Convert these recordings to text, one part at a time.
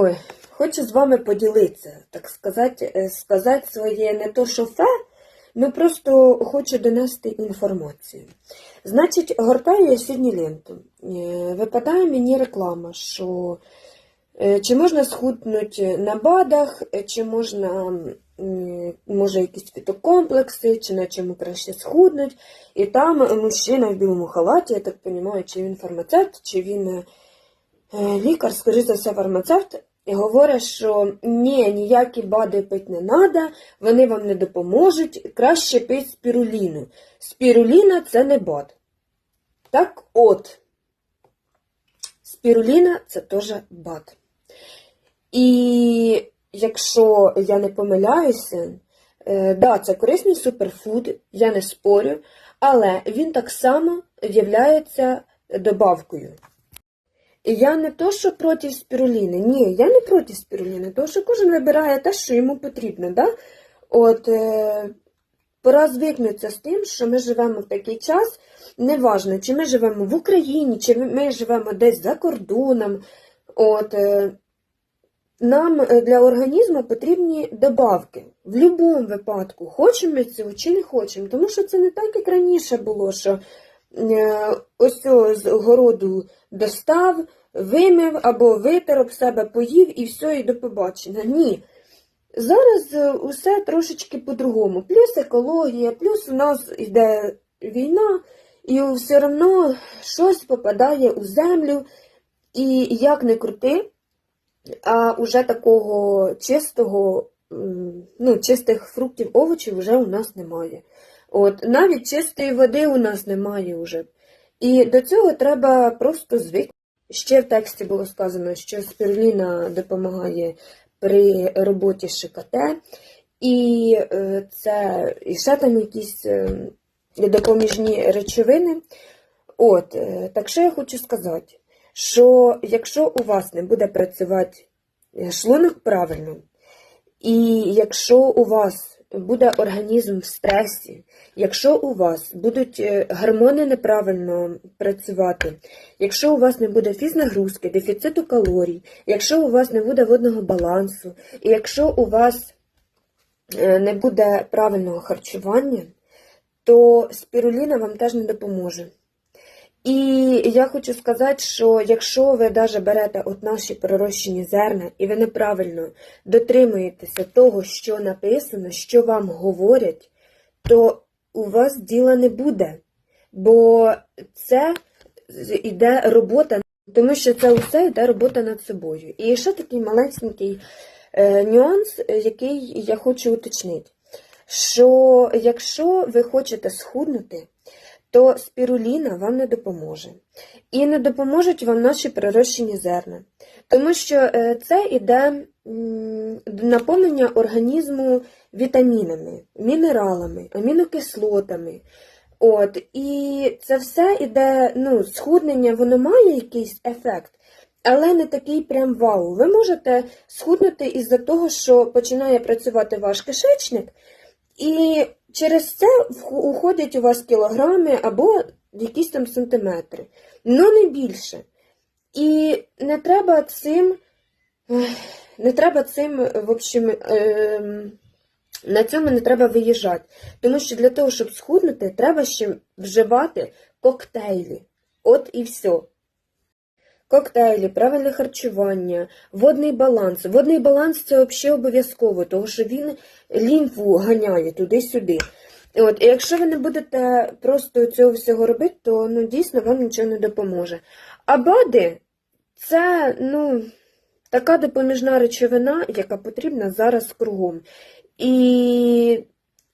Ой, хочу з вами поділитися, так сказати, е, сказати своє не то, що фе, ну просто хочу донести інформацію. Значить, гортаю я сьогодні ленту. Е, Випадає мені реклама, що е, чи можна схуднути на БАДах, чи можна, може, якісь фітокомплекси, чи на чому краще схуднуть. І там мужчина в білому халаті, я так розумію, чи він фармацевт, чи він лікар, скоріше за все, фармацевт, і говорить, що ні, ніякі БАДи пити не треба, вони вам не допоможуть, краще пити спіруліну. Спіруліна це не БАД. Так от, спіруліна це теж БАД. І якщо я не помиляюся, е, да, це корисний суперфуд, я не спорю, але він так само є добавкою. Я не то, що проти спіруліни. Ні, я не проти спіруліни, тому що кожен вибирає те, що йому потрібно. Да? От, е, пора звикнутися з тим, що ми живемо в такий час, неважно, чи ми живемо в Україні, чи ми живемо десь за кордоном. От, е, нам е, для організму потрібні добавки. В будь-якому випадку, хочемо ми цього чи не хочемо. Тому що це не так, як раніше було, що ось цього з городу достав, вимив або витер об себе, поїв і все, і до побачення. Ні. Зараз е, усе трошечки по-другому. Плюс екологія, плюс у нас йде війна, і все одно щось попадає у землю. І як не крути, а уже такого чистого, ну, чистих фруктів, овочів вже у нас немає. От, навіть чистої води у нас немає вже. І до цього треба просто звикнути. Ще в тексті було сказано, що спіруліна допомагає при роботі ШКТ, і е, це і ще там якісь е, допоміжні речовини. От, е, так що я хочу сказати, що якщо у вас не буде працювати шлунок правильно, і якщо у вас буде організм в стресі, якщо у вас будуть е, гормони неправильно працювати, якщо у вас не буде фізнагрузки, дефіциту калорій, якщо у вас не буде водного балансу, і якщо у вас е, не буде правильного харчування, то спіруліна вам теж не допоможе. І я хочу сказати, що якщо ви навіть берете от наші пророщені зерна, і ви неправильно дотримуєтеся того, що написано, що вам говорять, то у вас діла не буде. Бо це йде робота, тому що це усе йде робота над собою. І ще такий маленький е, нюанс, е, який я хочу уточнити. Що якщо ви хочете схуднути, то спіруліна вам не допоможе. І не допоможуть вам наші прирощені зерна. Тому що е, це йде наповнення організму вітамінами, мінералами, амінокислотами. От, І це все іде, ну, схуднення, воно має якийсь ефект, але не такий прям вау. Ви можете схуднути із-за того, що починає працювати ваш кишечник, і через це уходять у вас кілограми або якісь там сантиметри. Ну не більше. І не треба цим, не треба цим, в общем, ем, на цьому не треба виїжджати. Тому що для того, щоб схуднути, треба ще вживати коктейлі. От і все. Коктейлі, правильне харчування, водний баланс. Водний баланс це взагалі обов'язково, тому що він лімфу ганяє туди-сюди. От, і якщо ви не будете просто цього всього робити, то ну, дійсно вам нічого не допоможе. А БАДи це ну, така допоміжна речовина, яка потрібна зараз кругом. І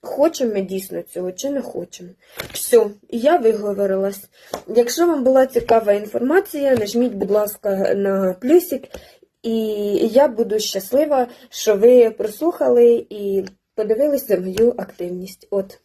хочемо ми дійсно цього чи не хочемо. Все, я виговорилась. Якщо вам була цікава інформація, нажміть, будь ласка, на плюсик, і я буду щаслива, що ви прослухали і подивилися мою активність. От.